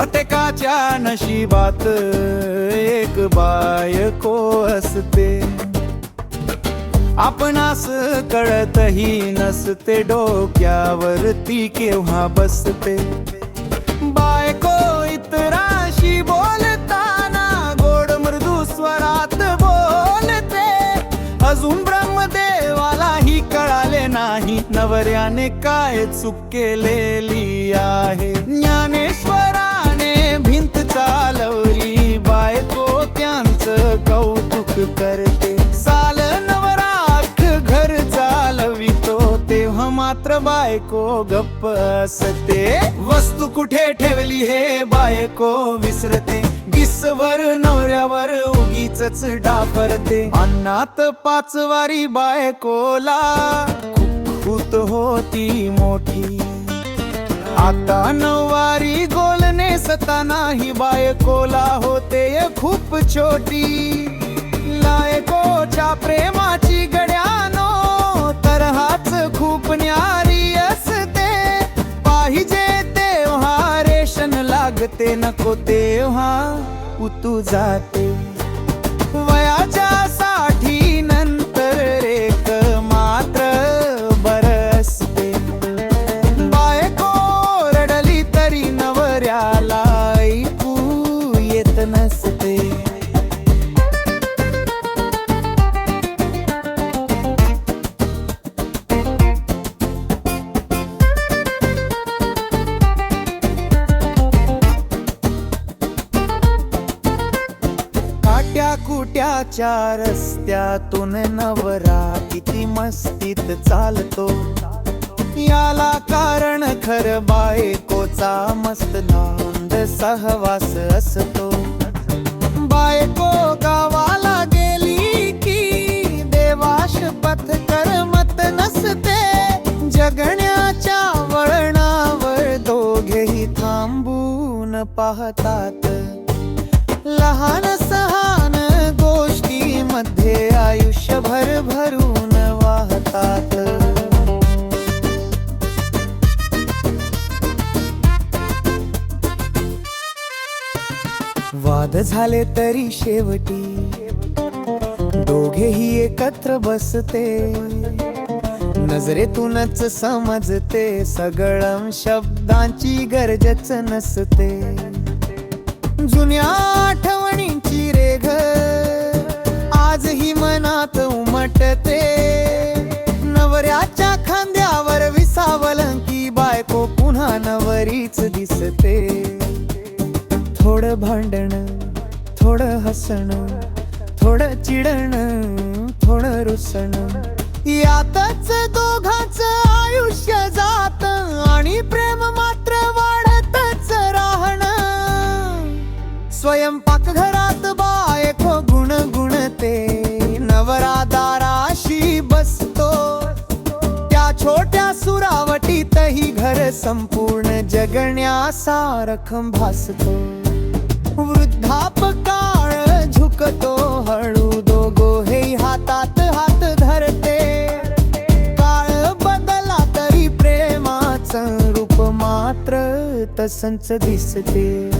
प्रत्येकाच्या नशिबात एक बायको असते आपणास कळतही नसते डोक्यावरती केव्हा बसते. बायको इतराशी बोलताना गोड मृदू स्वरात बोलते. अजून ब्रह्मदेवालाही कळाले नाही नवऱ्याने काय चूक केलेली आहे. ज्ञाने करते। साल नवराख घर चालवितो तेव्हा मात्र बायको गप्प असते। वस्तू कुठे ठेवली हे बायको विसरते। गिसवर नवऱ्यावर उगीच डापरते अन्नात पाच वारी बायकोला खुत होती मोठी। आता नऊवारी गोलने सताना ही बायकोला होते खूप छोटी। लागते नको तेव्हा उतू जाते. काट्या रस्त्यातून नवरा किती मस्तीत चालतो. याला कारण खर बायकोचा मस्त नांद सहवास असतो. बायको गावाला गेली की देवाश पथ करमत नसते. जगण्याच्या वळणावर दोघेही थांबून पाहतात. लहान वाद झाले तरी शेवटी. दोघेही एकत्र बसते. नजरेतूनच समजते सगळं शब्दांची गरजच नसते. जुन्या आठवणींची रेघ आजही मनात उमटते. नवऱ्याच्या खांद्यावर विसावलं की बायको पुन्हा नवरीच दिसते. थोडं भांडण थोडं हसणं थोडं चिडणं थोडं रुसणं. यातच दोघांच आयुष्य जात आणि प्रेम मात्र वाढतच राहणं. स्वयंपाक घरात बायको गुण गुणते नवरा दाराशी बसतो. त्या छोट्या सुरावटीतही घर संपूर्ण जगण्यासारखं भासतो. वृद्धाप काळ झुकतो हळू दोघो हे हातात हात धरते. काळ बदला तरी प्रेमाचं रूप मात्र तसंच दिसते.